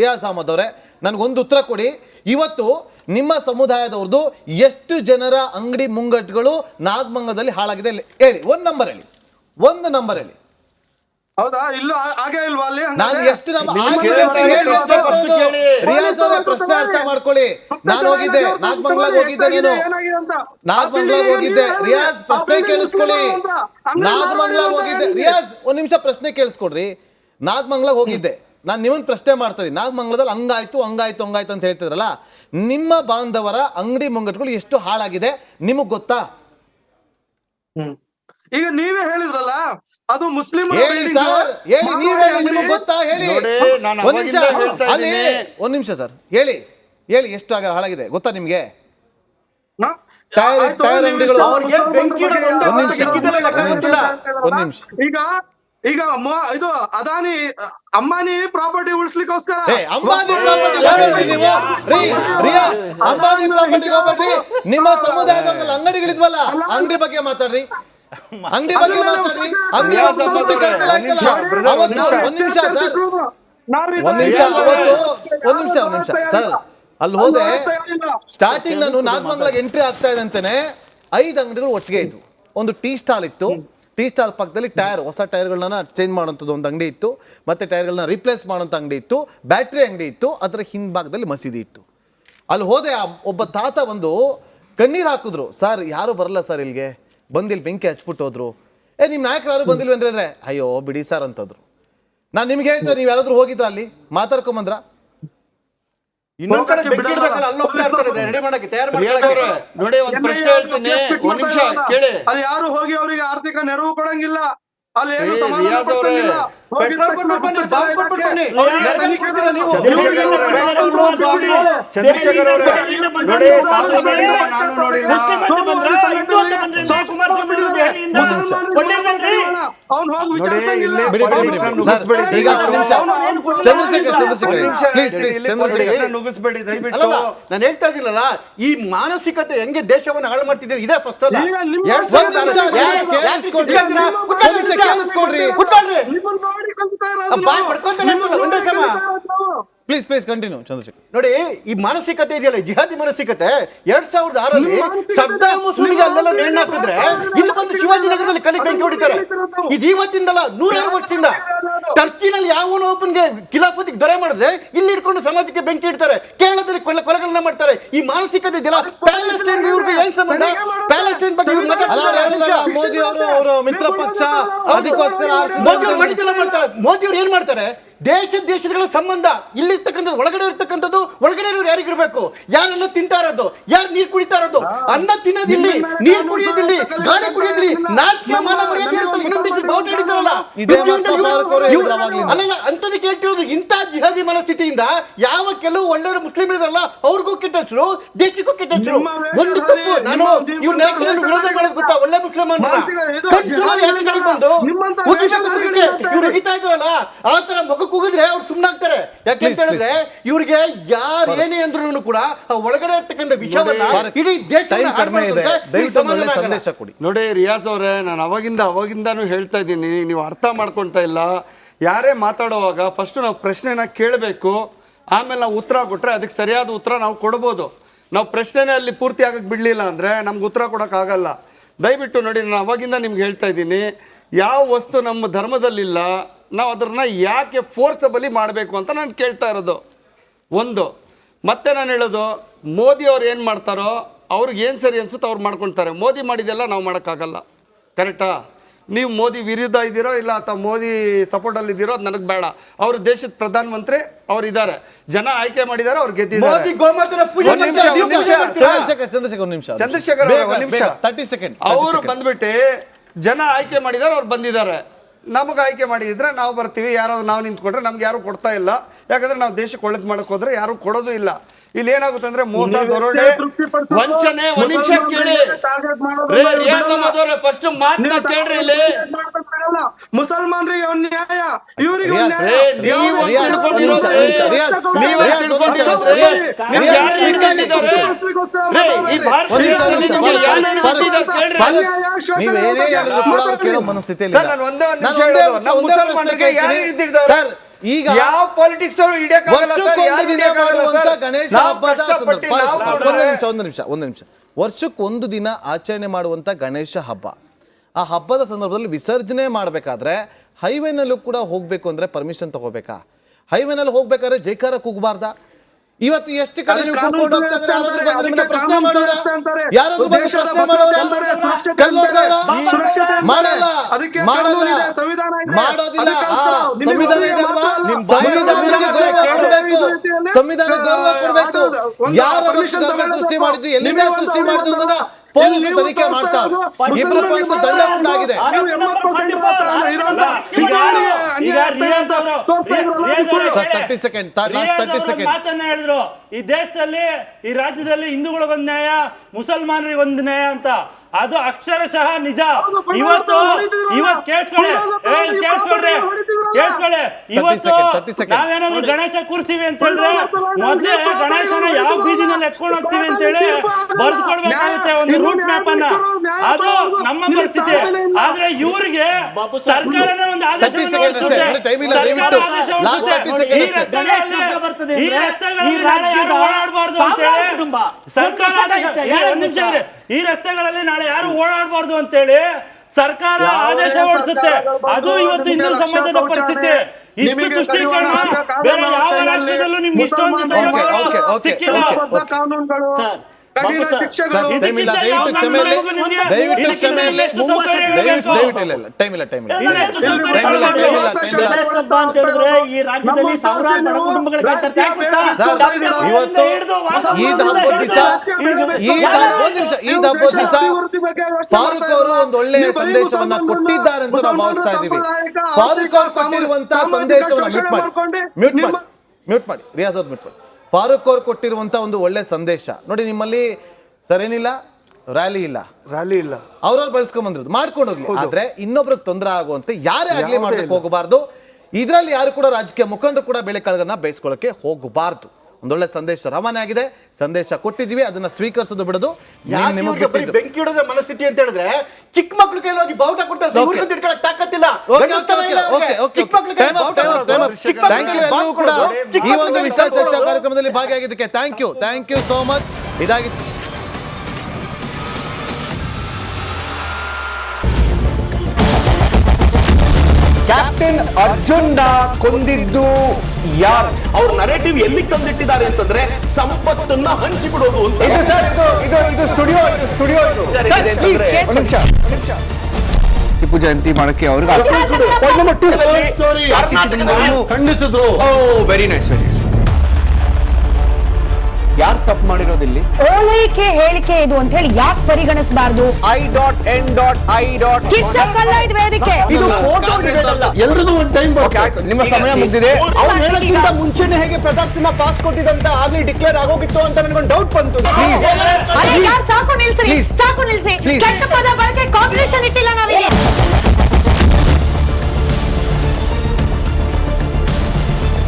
ರಿಯಾಜ್ ಅಹಮದ್ ಅವರೇ ನನಗೊಂದು ಉತ್ತರ ಕೊಡಿ. ಇವತ್ತು ನಿಮ್ಮ ಸಮುದಾಯದವ್ರದ್ದು ಎಷ್ಟು ಜನರ ಅಂಗಡಿ ಮುಂಗಟ್ಟುಗಳು ನಾಗಮಂಗದಲ್ಲಿ ಹಾಳಾಗಿದೆ ಹೇಳಿ. ಒಂದ್ ನಂಬರ್ ಹೇಳಿ. ಒಂದು ನಂಬರ್ ಹೇಳಿ. ಹೌದಾ? ಇಲ್ಲ ಹಾಗೆ ಇಲ್ವಾ ಅಲ್ಲಿ? ನಾನು ಎಷ್ಟು ಆಗಿದೆ ಅಂತ ಹೇಳಿ. ರಿಯಾಜ್ ಅವರೇ ಪ್ರಶ್ನೆ ಅರ್ಥ ಮಾಡ್ಕೊಳ್ಳಿ. ನಾನು ಹೋಗಿದ್ದೆ. ನಾಗಮಂಗ್ಲಾಗ್ ಹೋಗಿದ್ದೆ ನೀನು? ನಾಗಮಂಗ್ಲಾಗ್ ಹೋಗಿದ್ದೆ. ರಿಯಾಜ್ ಪ್ರಶ್ನೆ ಕೇಳಿಸ್ಕೊಳ್ಳಿ. ನಾಗಮಂಗ್ಲಾಗ್ ಹೋಗಿದ್ದೆ. ರಿಯಾಜ್ ಒಂದ್ ನಿಮಿಷ ಪ್ರಶ್ನೆ ಕೇಳಿಸ್ಕೊಡ್ರಿ. ನಾಗಮಂಗ್ಲಾಗ್ ಹೋಗಿದ್ದೆ. ನಾನು ನಿಮ್ಮನ್ನು ಪ್ರಶ್ನೆ ಮಾಡ್ತಾ ಇದ್ದೀನಿ. ನಾಗಮಂಗಲದಲ್ಲಿ ಹಂಗಾಯ್ತು ಹಂಗಾಯ್ತು ಹಂಗಾಯ್ತು ಅಂತ ಹೇಳ್ತಿದ್ರಲ್ಲ ನಿಮ್ಮ ಬಾಂಧವರ ಅಂಗಡಿ ಮುಂಗಟ್ಟುಗಳು ಎಷ್ಟು ಹಾಳಾಗಿದೆ ನಿಮಗ್ ಗೊತ್ತಾ? ಈಗ ನೀವೇ ಹೇಳಿದ್ರಲ್ಲ ಅದು ಮುಸ್ಲಿಂ ಹೇಳಿ ಸರ್ ಹೇಳಿ ನೀವ್ ಹೇಳಿ ನಿಮಗ್ ಗೊತ್ತಾ? ಹೇಳಿ. ನೋಡಿ, ನಾನು ಒಂದ್ ನಿಮಿಷ. ಅಲ್ಲಿ. ಒಂದ್ ನಿಮಿಷ ಸರ್. ಹೇಳಿ ಹೇಳಿ ಎಷ್ಟು ಆಗ ಹಾಳಾಗಿದೆ? ಗೊತ್ತಾ ನಿಮ್ಗೆ? ಟೈರ್- ಟೈರ್ ಅಂಗಡಿಗಳು ಒಂದ್ ನಿಮಿಷ. ಒಂದ್ ನಿಮಿಷ. ಈಗ ಈಗ ಇದು ಅದಾನಿ ಅಂಬಾನಿ ಪ್ರಾಪರ್ಟಿ ಉಳಿಸ್ಲಿಕ್ಕೋಸ್ಕರ. ಅಂಬಾನಿ ಪ್ರಾಪರ್ಟಿ ಹೋಗ್ಬೇಡ್ರಿ ನೀವು. ರೀ ಅಂಬಾನಿ ಪ್ರಾಪರ್ಟಿ ಹೋಗ್ಬೇಡ್ರಿ. ನಿಮ್ಮ ಸಮುದಾಯದ ಅಂಗಡಿಗಳಿದ್ವಲ್ಲ ಅಂಗಡಿ ಬಗ್ಗೆ ಮಾತಾಡ್ರಿ. ಅಂಗಡಿ ಬಗ್ಗೆ ಮಾತಾಡ್ರಿ. ಅಂಗಡಿ ಬಗ್ಗೆ ಸುಟ್ಟಿ ಕರ್ಕಲ್ ಹಾಕಲ್ಲ. ಅವತ್ತು ಒಂದ್ ನಿಮಿಷ ಸರ್. ಒಂದ್ ನಿಮಿಷ ಅವತ್ತು ಒಂದ್ ನಿಮಿಷ ಒಂದ್ ನಿಮಿಷ ಸರ್. ಅಲ್ಲಿ ಹೋದೆ ಸ್ಟಾರ್ಟಿಂಗ್ ನಾನು ನಾಗಮಂಗ್ಲಾಗ್ ಎಂಟ್ರಿ ಆಗ್ತಾ ಇದೆ ಅಂತಾನೆ. ಐದು ಅಂಗಡಿಗಳು ಒಟ್ಟಿಗೆ ಇದ್ವು. ಒಂದು ಟೀ ಸ್ಟಾಲ್ ಇತ್ತು. ಟೀ ಸ್ಟಾಲ್ ಪಕ್ಕದಲ್ಲಿ ಟೈರ್, ಹೊಸ ಟೈರ್ಗಳನ್ನ ಚೇಂಜ್ ಮಾಡೋಂಥದ್ದು ಒಂದು ಅಂಗಡಿ ಇತ್ತು. ಮತ್ತು ಟೈರ್ಗಳನ್ನ ರಿಪ್ಲೇಸ್ ಮಾಡೋಂಥ ಅಂಗಡಿ ಇತ್ತು. ಬ್ಯಾಟ್ರಿ ಅಂಗಡಿ ಇತ್ತು. ಅದರ ಹಿಂಭಾಗದಲ್ಲಿ ಮಸೀದಿ ಇತ್ತು. ಅಲ್ಲಿ ಹೋದೆ ಒಬ್ಬ ತಾತ ಒಂದು ಕಣ್ಣೀರು ಹಾಕಿದ್ರು. ಸರ್, ಯಾರು ಬರಲ್ಲ ಸರ್ ಇಲ್ಲಿಗೆ. ಬಂದಿಲ್ಲಿ ಬೆಂಕಿ ಹಚ್ಬಿಟ್ಟು ಹೋದ್ರು. ಏ ನಿಮ್ಮ ನಾಯಕರು ಯಾರು ಬಂದಿಲ್ವೇನ್ರಿ ಅಂದ್ರೆ, ಅಯ್ಯೋ, ಬಿಡಿ ಸರ್ ಅಂತಂದ್ರು. ನಾನು ನಿಮ್ಗೆ ಹೇಳ್ತೇನೆ, ನೀವು ಯಾರಾದರೂ ಹೋಗಿದ್ರ ಅಲ್ಲಿ? ಮಾತಾಡ್ಕೊಂಬಂದ್ರ? ಇನ್ನೊಂದ್ ಕಡೆ ಬೆಂಕಿ. ಇಡ್ಬೇಕಲ್ಲ ಅಲ್ಲಿ ಹೋಗ್ತಾ ಇರ್ತಾರೆ ರೆಡಿ ಮಾಡಕ್ಕೆ ತಯಾರು ರಿಯಾಜ್ ನೋಡಿ ಒಂದ್ ಪ್ರಶ್ನೆ ಹೇಳ್ತೀನಿ. ಒಂದ್ ನಿಮಿಷ ಕೇಳಿ. ಅಲ್ಲಿ ಯಾರು ಹೋಗಿ ಅವರಿಗೆ ಆರ್ಥಿಕ ನೆರವು ಕೊಡಂಗಿಲ್ಲ. ಅಲ್ಲಿ ಏನು ಸಮಾಧಾನ? ಚಂದ್ರಶೇಖರ್ ಅವರೇ, ನೋಡಿ ತಾವು ನೋಡಿಲ್ಲ ನಾನು ನೋಡಿಲ್ಲ ಅವ್ನು ಹೋಗಿ ನೋಡಿ, ವಿಚಾರಿಸಂಗಿಲ್ಲ. ಇಲ್ಲೇ ಬಿಡಿ ಬಿಡಿ ಬಿಡಿ ಸರ್ ನುಗ್ಗಿಸ್ಬೇಡಿ. ಈಗ ಒಂದ್ ನಿಮಿಷ ಚಂದ್ರಶೇಖರ್ ಚಂದ್ರಶೇಖರ್ ಒಂದ್ ನಿಮಿಷ ಪ್ಲೀಸ್ ಪ್ಲೀಸ್ ಇಲ್ಲಿ ಚಂದ್ರಶೇಖರ್ ಪೊಲೀಸರನ್ನು ನುಗ್ಗಿಸ್ಬೇಡಿ ದಯವಿಟ್ಟು ಅಲ್ಲಲ್ಲ ನಾನು ಹೇಳ್ತಾ ಇದ್ದೀನಲ್ಲ ಈ ಮಾನಸಿಕತೆ ಹೆಂಗೆ ದೇಶವನ್ನು ಹಾಳು ಮಾಡ್ತಿದ್ದೀರಿ ಇದೇ ಫಸ್ಟ್ ಅಲ್ಲ ಈಗ ನಿಮ್ಮ- ಎರಡ್ ಒಂದ್ ನಿಮಿಷ ಸಾವಿರದ ರಿಯಾಜ್ ಕೇಳಿಸ್ಕೊಡ್ರಿ. ಒಂದ್ ನಿಮಿಷ ಕೇಳಿಸ್ಕೊಡ್ರಿ. ಕುತ್ಕೊಳ್ರಿ ನಿಮ್ಮನ್ನ ನೋಡಿ ಕಲಿತಾ ಇರೋದು ಬಾಯ್ ನಾವು. ಪಡ್ಕೊಂತಾನೆ ಇರ್ತಲ್ಲ, ಒಂದೇ ಸಮ. ನಿಮ್ಮನ್ನ ನೋಡಿ ಕಲಿತಾ ಇರೋದು ನಾವು. ಪ್ಲೀಸ್ ಪ್ಲೀಸ್ ಕಂಟಿನ್ಯೂ ಚಂದ್ರಶೇಖರ್ ನೋಡಿ ಈ ಮಾನಸಿಕತೆ ಇದೆಯಲ್ಲ ಜಿಹಾದಿ ಮಾನಸಿಕತೆ ಎರಡ್ ಸಾವಿರದ ಆರಲ್ಲಿ ಸದ್ದಾಮ್ ಹುಸೇನ್ಗೆ ಅಲ್ಲೆಲ್ಲ ನೇಣು ಹಾಕಿದ್ರೆ ಇಲ್ಲಿ ಬಂದು ಶಿವಾಜಿನಗರದಲ್ಲಿ ಕಲಿ ಬೆಂಕಿ ಹೊಡಿತಾರೆ. ಇದು ಇವತ್ತಿಂದಲ್ಲ ನೂರಾರು ವರ್ಷದಿಂದ ಟರ್ಕಿನಲ್ಲಿ ಯಾವನೋ ಒಬ್ಬನಿಗೆ ಕಿಲಾಫತಿಗೆ ದೊರೆ ಮಾಡಿದ್ರೆ ಇಲ್ಲಿ ಇಟ್ಕೊಂಡು ಸಮಾಜಕ್ಕೆ ಬೆಂಕಿ ಇಡ್ತಾರೆ ಕೇರಳದಲ್ಲಿ ಕೊಲೆ ಕೊಲೆಗಳನ್ನ ಮಾಡ್ತಾರೆ. ಈ ಮಾನಸಿಕತೆ ಇದೆಯಲ್ಲ ಪ್ಯಾಲೆಸ್ಟೈನ್ ಇವ್ರಿಗೆ ಏನ್ ಸಂಬಂಧ? ಪ್ಯಾಲೆಸ್ಟೈನ್ ಬಗ್ಗೆ ಇವ್ರು ಮೋದಿ ಅವರು ಅವರು ಮಿತ್ರ ಪಕ್ಷ ಅದಕ್ಕೋಸ್ಕರ ಮೋದಿ ಅವ್ರು ಮಾಡ್ತಾರೆ. ಮೋದಿ ಅವ್ರು ಏನ್ ಮಾಡ್ತಾರೆ? ದೇಶ ದೇಶಗಳ ಸಂಬಂಧ ಇಲ್ಲಿರ್ತಕ್ಕಂಥದ್ದು ಒಳಗಡೆ ಇರ್ತಕ್ಕಂಥದ್ದು ಒಳಗಡೆ ಇರೋರು ಯಾರಿಗಿರ್ಬೇಕು? ಯಾರನ್ನ ತಿಂತಾ ಇರೋದು? ಯಾರು ನೀರು ಕುಡಿತಾ ಇರೋದು? ಅನ್ನ ತಿನ್ನೋದಿಲ್ಲಿ ನೀರು ಕುಡಿಯೋದಿಲ್ಲಿ ಗಾಳಿ ಕುಡಿಯೋದಿಲ್ಲಿ ನಾಚಿಕೆ ಮಾನ ಮರ್ಯಾದೆ ಇನ್ನೊಂದು ಬಾವುಟ ಹಿಡಿತಾರಲ್ಲ? ಅಂತದಕ್ಕೆ ಹೇಳ್ತಿರೋದು ಇಂಥ ಜಿಹಾದಿ ಮನಸ್ಥಿತಿಯಿಂದ ಯಾವ ಕೆಲವು ಒಳ್ಳೆಯವರು ಮುಸ್ಲಿಂ ಇದಾರಲ್ಲ ಅವ್ರಿಗೂ ಕೆಟ್ಟ ಹೆಸರು ದೇಶಕ್ಕೂ ಕೆಟ್ಟ ಹೆಸರು ಒಂದು ತಪ್ಪು ನಾನು ಇವ್ ನ್ಯಾಚುರಲ್ ವಿರೋಧ ಮಾಡೋದು ಗೊತ್ತಾ ಒಳ್ಳೆ ಮುಸ್ಲಿಮ್ ಬಂದು. ಇವ್ರು ಹಿಡಿತಾ ಇದ್ರಲ್ಲ ಆ ತರ ಮುಖಕ್ಕೆ ಕೂಗಿದ್ರೆ ಅವ್ರು ಸುಮ್ಮನಾಗ್ತಾರೆ ಯಾಕೆ ಅಂತ ಹೇಳಿದ್ರೆ ಇವ್ರಿಗೆ ಯಾರು ಏನೇ ಅಂದ್ರೂ ಕೂಡ ಆ ಒಳಗಡೆ ಇರ್ತಕ್ಕಂಥ ವಿಷಯವನ್ನ ಇಡೀ ದೇಶ ಸಂದೇಶ ಕೊಡಿ. ನೋಡಿ ರಿಯಾಜ್ ಅವರೇ ನಾನು ಅವಾಗಿಂದ ಅವಾಗಿಂದಾನು ಹೇಳ್ತಾ ಇದ್ದೀನಿ. ನೀವು ಅರ್ಥ ಮಾಡ್ಕೊಳ್ತಾ ಇಲ್ಲ. ಯಾರೇ ಮಾತಾಡುವಾಗ ಫಸ್ಟ್ ನಾವು ಪ್ರಶ್ನೆನ ಕೇಳಬೇಕು. ಆಮೇಲೆ ನಾವು ಉತ್ತರ ಕೊಟ್ಟರೆ ಅದಕ್ಕೆ ಸರಿಯಾದ ಉತ್ತರ ನಾವು ಕೊಡ್ಬೋದು. ನಾವು ಪ್ರಶ್ನೆನೇ ಅಲ್ಲಿ ಪೂರ್ತಿ ಆಗಕ್ಕೆ ಬಿಡಲಿಲ್ಲ ಅಂದರೆ ನಮ್ಗೆ ಉತ್ತರ ಕೊಡೋಕ್ಕಾಗಲ್ಲ. ದಯವಿಟ್ಟು ನೋಡಿ ನಾನು ಅವಾಗಿಂದ ನಿಮ್ಗೆ ಹೇಳ್ತಾ ಇದ್ದೀನಿ. ಯಾವ ವಸ್ತು ನಮ್ಮ ಧರ್ಮದಲ್ಲಿಲ್ಲ ನಾವು ಅದನ್ನು ಯಾಕೆ ಫೋರ್ಸಬಲಿ ಮಾಡಬೇಕು ಅಂತ ನಾನು ಕೇಳ್ತಾ ಇರೋದು. ಒಂದು ಮತ್ತೆ ನಾನು ಹೇಳೋದು ಮೋದಿ ಅವ್ರು ಏನು ಮಾಡ್ತಾರೋ ಅವ್ರಿಗೆ ಏನು ಸರಿ ಅನ್ಸುತ್ತೆ ಅವ್ರು ಮಾಡ್ಕೊಳ್ತಾರೆ ಮೋದಿ ಮಾಡಿದೆಲ್ಲ ನಾವು ಮಾಡೋಕ್ಕಾಗಲ್ಲ. ಕರೆಕ್ಟಾ? ನೀವು ಮೋದಿ ವಿರುದ್ಧ ಇದ್ದೀರೋ ಇಲ್ಲ ಅಥವಾ ಮೋದಿ ಸಪೋರ್ಟಲ್ಲಿ ಇದ್ದೀರೋ ಅದು ನನಗೆ ಬೇಡ. ಅವರು ದೇಶದ ಪ್ರಧಾನಮಂತ್ರಿ ಅವ್ರು ಇದ್ದಾರೆ. ಜನ ಆಯ್ಕೆ ಮಾಡಿದ್ದಾರೆ ಅವ್ರು ಗೆದ್ದಿದ್ದಾರೆ. ಚಂದ್ರಶೇಖರ್ ಚಂದ್ರಶೇಖರ್ ಒಂದು ನಿಮಿಷ. ಚಂದ್ರಶೇಖರ್ ಅವರೇ, ಒಂದ್ ನಿಮಿಷ. ತರ್ಟಿ ಸೆಕೆಂಡ್ ಅವರು ಬಂದ್ಬಿಟ್ಟು ಜನ ಆಯ್ಕೆ ಮಾಡಿದ್ದಾರೆ ಅವ್ರು ಬಂದಿದ್ದಾರೆ. ನಮಗೆ ಆಯ್ಕೆ ಮಾಡಿದ್ರೆ ನಾವು ಬರ್ತೀವಿ, ಯಾರಾದ್ರು ನಾವು ನಿಂತ್ಕೊಂಡ್ರೆ ನಮ್ಗೆ ಯಾರು ಕೊಡ್ತಾ ಇಲ್ಲ. ಯಾಕಂದ್ರೆ ನಾವು ದೇಶಕ್ಕೆ ಒಳ್ಳೇದು ಮಾಡಕ್ ಹೋದ್ರೆ ಯಾರು ಕೊಡೋದು ಇಲ್ಲ. ಇಲ್ಲಿ ಏನಾಗುತ್ತೆ ಅಂದ್ರೆ ಮೋಸ ದೊರೋಡೆ ವಂಚನೆ ನಿಮಿಷ ಕೇಳಿ ಫಸ್ಟ್ ಮಾತನ್ನ ಕೇಳ್ರಿ ಇಲ್ಲಿ ಮುಸಲ್ಮಾನ್ರಿಗೆ ನ್ಯಾಯ ಇವರಿಗೆ ಹೇಳಿದ್ರು ಕೂಡ ಕೇಳೋ ಸರ್, ನಾನು ಒಂದೇ ಒಂದು ನಿಮಿಷ ಹೇಳೋದು. ನಮ್ಮ ಮುಸಲ್ಮಾನರಿಗೆ ಯಾರು ಹಿಡ್ದಿದ್ದಾರೆ? ಈಗ ಯಾವ ಪಾಲಿಟಿಕ್ಸ್ ಅವರು ವರ್ಷಕ್ಕೊಂದು ದಿನ ಮಾಡುವಂತ ಗಣೇಶ ಹಬ್ಬದ ಸಂದರ್ಭ. ಒಂದು ನಿಮಿಷ ಒಂದು ನಿಮಿಷ ಒಂದು ನಿಮಿಷ. ವರ್ಷಕ್ಕೊಂದು ದಿನ ಆಚರಣೆ ಮಾಡುವಂತ ಗಣೇಶ ಹಬ್ಬ. ಆ ಹಬ್ಬದ ಸಂದರ್ಭದಲ್ಲಿ ವಿಸರ್ಜನೆ ಮಾಡಬೇಕಾದ್ರೆ ಹೈವೇನಲ್ಲೂ ಕೂಡ ಹೋಗ್ಬೇಕು ಅಂದ್ರೆ ಪರ್ಮಿಷನ್ ತಗೋಬೇಕಾ? ಹೈವೇನಲ್ಲಿ ಹೋಗ್ಬೇಕಾದ್ರೆ ಜೈಕಾರ ಕೂಗಬಾರ್ದ? ಇವತ್ತು ಎಷ್ಟು ಕಡೆ ನೀವು ಕೂತ್ಕೊಂಡು ಹೋಗ್ತಾ ಇದ್ರೆ ಯಾರಾದ್ರೂ ಬಂದು ನಿಮ್ಮನ್ನ ಪ್ರಶ್ನೆ ಮಾಡೋರ? ಯಾರಾದ್ರೂ ಬಂದು ಪ್ರಶ್ನೆ ಮಾಡೋರ? ಕಲ್ಲೊಡ್ದವ್ರ ಮಾಡಲ್ಲ. ಮಾಡಲ್ಲ. ಮಾಡೋದಿಲ್ಲ ಸಂವಿಧಾನ ಇದೆ. ಅಲ್ವಾ ಸಂವಿಧಾನಕ್ಕೆ ಗೌರವ ಕೊಡ್ಬೇಕು. ಸಂವಿಧಾನ ಗೌರವ ಕೊಡ್ಬೇಕು. ಯಾರು ಸೃಷ್ಟಿ ಮಾಡಿದ್ರು ಎಲ್ಲಿಂದ ಸೃಷ್ಟಿ ಮಾಡಿದ್ರು ಪೊಲೀಸರು ತನಿಖೆ ಮಾಡ್ತಾರೆ ಇಬ್ಬರು ಪೊಲೀಸರು ದಂಡ ಕೂಡ ಆಗಿದೆ. ತರ್ಟಿ ಸೆಕೆಂಡ್ ತರ್ಟಿ ಸೆಕೆಂಡ್ ಮಾತನ್ನ ಹೇಳಿದ್ರು. ಈ ದೇಶದಲ್ಲಿ ಈ ರಾಜ್ಯದಲ್ಲಿ ಹಿಂದೂಗಳಿಗೊಂದು ನ್ಯಾಯ ಮುಸಲ್ಮಾನರಿಗೆ ಒಂದು ನ್ಯಾಯ ಅಂತ. ಅದು ಅಕ್ಷರಶಃ ನಿಜ. ಇವತ್ತು. ಇವತ್ತು ಕೇಳಿಸ್ಕೊಳ್ಳಿ. ಕೇಳಿಸ್ಕೊಳ್ರಿ. ಕೇಳಿಸ್ಕೊಳ್ಳಿ. ಇವತ್ತು second, 30 second. ನಾವೇನಾದ್ರು ಗಣೇಶ ಕೂರ್ತೀವಿ ಅಂತ ಹೇಳಿದ್ರೆ ಮೊದ್ಲೇ ಗಣೇಶನ ಯಾವ ಬೀದಿನಲ್ಲಿ ಎತ್ಕೊಂಡು ಹೋಗ್ತೀವಿ ಅಂತ ಹೇಳಿ ಬರ್ದು ಕೊಡ್ಬೇಕಾಗುತ್ತೆ ಒಂದು ರೂಟ್ ಮ್ಯಾಪ್ ಅನ್ನ. ಅದು ನಮ್ಮ ಪರಿಸ್ಥಿತಿ. ಆದ್ರೆ ಇವ್ರಿಗೆ ಸರ್ಕಾರನೇ ಒಂದು ಆದೇಶ ಈ ರಾಜ್ಯದ ಕುಟುಂಬ. ಸರ್ಕಾರ ಒಂದು ಆದೇಶ. ಒಂದ್ ನಿಮಿಷ. ಈ ರಸ್ತೆಗಳಲ್ಲಿ ನಾಳೆ ಯಾರು ಓಡಾಡಬಾರ್ದು ಅಂತೇಳಿ ಸರ್ಕಾರ ಆದೇಶ ಹೊರಡಿಸುತ್ತೆ. ಅದು ಇವತ್ತು ಹಿಂದೂ ಸಮಾಜದ ಪರಿಸ್ಥಿತಿ. ಇಷ್ಟು ತುಷ್ಟೀಕರಣ ಬೇರೆ ಯಾವ ರಾಜ್ಯದಲ್ಲೂ ನಿಮ್ಗೆ ಇಷ್ಟೊಂದು ಸಿಕ್ಕಿಲ್ಲ. ಟೈಮ್ ಇಲ್ಲ ದಯವಿಟ್ಟು ಕ್ಷಮೆಯಲ್ಲಿ ದಯವಿಟ್ಟು ದಯವಿಟ್ಟು ದಯವಿಟ್ಟು ಇಲ್ಲ ಇಲ್ಲ ಟೈಮ್ ಇಲ್ಲ ಟೈಮ್ ಇಲ್ಲ. ಟೈಮ್ ಇಲ್ಲ ಟೈಮ್ ಇಲ್ಲ ಇವತ್ತು ಈದ್ ಹಬ್ಬದ ದಿವಸ ಈದ್ ಒಂದ್ ನಿಮಿಷ ಈದ್ ಹಬ್ಬದ ದಿವಸ ಫಾರೂಕ್ ಅವರು ಒಂದು ಒಳ್ಳೆಯ ಸಂದೇಶವನ್ನ ಕೊಟ್ಟಿದ್ದಾರೆ ಅಂತ ನಾವು ಭಾವಿಸ್ತಾ ಇದ್ದೀವಿ. ಫಾರೂಕ್ ಅವರು ಕೊಟ್ಟಿರುವಂತಹ ಸಂದೇಶವನ್ನ ಮ್ಯೂಟ್ ಮಾಡಿ ಮ್ಯೂಟ್ ಮಾಡಿ ಮ್ಯೂಟ್ ಮಾಡಿ ರಿಯಾಜ್ ಅವ್ರು ಮ್ಯೂಟ್ ಮಾಡಿ. ಫಾರೂಕ್ ಅವ್ರು ಕೊಟ್ಟಿರುವಂತ ಒಂದು ಒಳ್ಳೆ ಸಂದೇಶ. ನೋಡಿ ನಿಮ್ಮಲ್ಲಿ ಸರೇನಿಲ್ಲ? ರ್ಯಾಲಿ ಇಲ್ಲ. ರ್ಯಾಲಿ ಇಲ್ಲ. ಅವ್ರವ್ರು ಬಳಸ್ಕೊಂಡ್ ಮಾಡ್ಕೊಂಡು ಹೋಗ್ಲಿ. ಆದ್ರೆ ಇನ್ನೊಬ್ರಿಗೆ ತೊಂದರೆ ಆಗುವಂತೆ ಯಾರೇ ಆಗ್ಲಿ ಮಾಡ್ಲಿಕ್ಕೆ ಹೋಗಬಾರ್ದು. ಇದ್ರಲ್ಲಿ ಯಾರು ಕೂಡ ರಾಜಕೀಯ ಮುಖಂಡರು ಕೂಡ ಬೆಳೆ ಕಳಗನ್ನ ಬೇಯಿಸ್ಕೊಳ್ಳಕ್ಕೆ ಹೋಗಬಾರ್ದು. ಒಂದೊಳ್ಳೆ ಸಂದೇಶ ರವಾನೆ ಆಗಿದೆ. ಸಂದೇಶ ಕೊಟ್ಟಿದೀವಿ ಅದನ್ನ ಸ್ವೀಕರಿಸೋದು ಬಿಡೋದು. ಬೆಂಕಿ ಇಡೋದ ಮನಸ್ಥಿತಿ ಅಂತ ಹೇಳಿದ್ರೆ ಚಿಕ್ಕ ಮಕ್ಳು ಕೈಲಿ ಹೋಗಿ ಬಾವುಟ ಕೊಡ್ತಾರೆ. ಥ್ಯಾಂಕ್ ಯು ಎಲ್ಲರೂ ಕೂಡ ಈ ಒಂದು ವಿಶೇಷ ಚರ್ಚಾ ಕಾರ್ಯಕ್ರಮದಲ್ಲಿ ಭಾಗಿಯಾಗಿದ್ದಕ್ಕೆ thank you thank you so much ಇದಾಗಿತ್ತು ಕ್ಯಾಪ್ಟನ್ ಅರ್ಜುನ್ ಕೊಂದಿದ್ದು ಯಾರು? ಅವ್ರ ನರೇಟಿವ್ ಎಲ್ಲಿ ತಂದಿಟ್ಟಿದ್ದಾರೆ ಅಂತಂದ್ರೆ ಸಂಪತ್ತನ್ನ ಹಂಚಿಬಿಡೋದು ಅಂತ. ಇದು ಸರ್ ಇದು ಇದು ಇದು ಸ್ಟುಡಿಯೋ ಇದು ಸ್ಟುಡಿಯೋ ಇದು. ನಿಮಿಷ ಒಂದ್ ನಿಮಿಷ. ಟಿಪ್ಪು ಜಯಂತಿ ಮಾಡಕ್ಕೆ ಅವ್ರಿಗೆ ವೆರಿ ನೈಸ್ ವೆರಿ ನೈಸ್ ಯಾರು ತಪ್ಪು ಮಾಡಿರೋದಿಲ್ಲಿ? ಓಲೈಕೆ ಹೇಳಿಕೆ ಇದು ಅಂತ ಹೇಳಿ ಯಾಕೆ ಪರಿಗಣಿಸಬಾರದು? I dot N dot I dot ಕಿಚ್ಚಕ್ಕಲ್ಲ ಇದು ವೇದಿಕೆ. ಇದು ಫೋಟೋ ಎಲ್ರಿಗೂ ಒಂದು ಟೈಮ್ ನಿಮ್ಮ ಸಮಯ ಮುಗಿದಿದೆ. ಅವ್ರು ಹೇಳೋಕ್ಕಿಂತ ಮುಂಚೆನೆ ಹೇಗೆ ಪ್ರತಾಪ್ ಸಿಂಹ ಪಾಸ್ ಕೊಟ್ಟಿದಂತ ಆಗ್ಲಿ ಡಿಕ್ಲೇರ್ ಆಗೋಗಿತ್ತು ಅಂತ ನನಗೊಂದು ಡೌಟ್ ಬಂತು. ಪ್ಲೀಸ್ ಅರೆ ಯಾರ್ ಸಾಕು ನಿಲ್ಸಿ. ಸಾಕು ನಿಲ್ಸಿ. ಕೆಟ್ಟ ಪದ ಬಳಕೆ ಕಾಂಪಿಟೇಷನ್ ಇಟ್ಟಿಲ್ಲ ನಾವೀಗ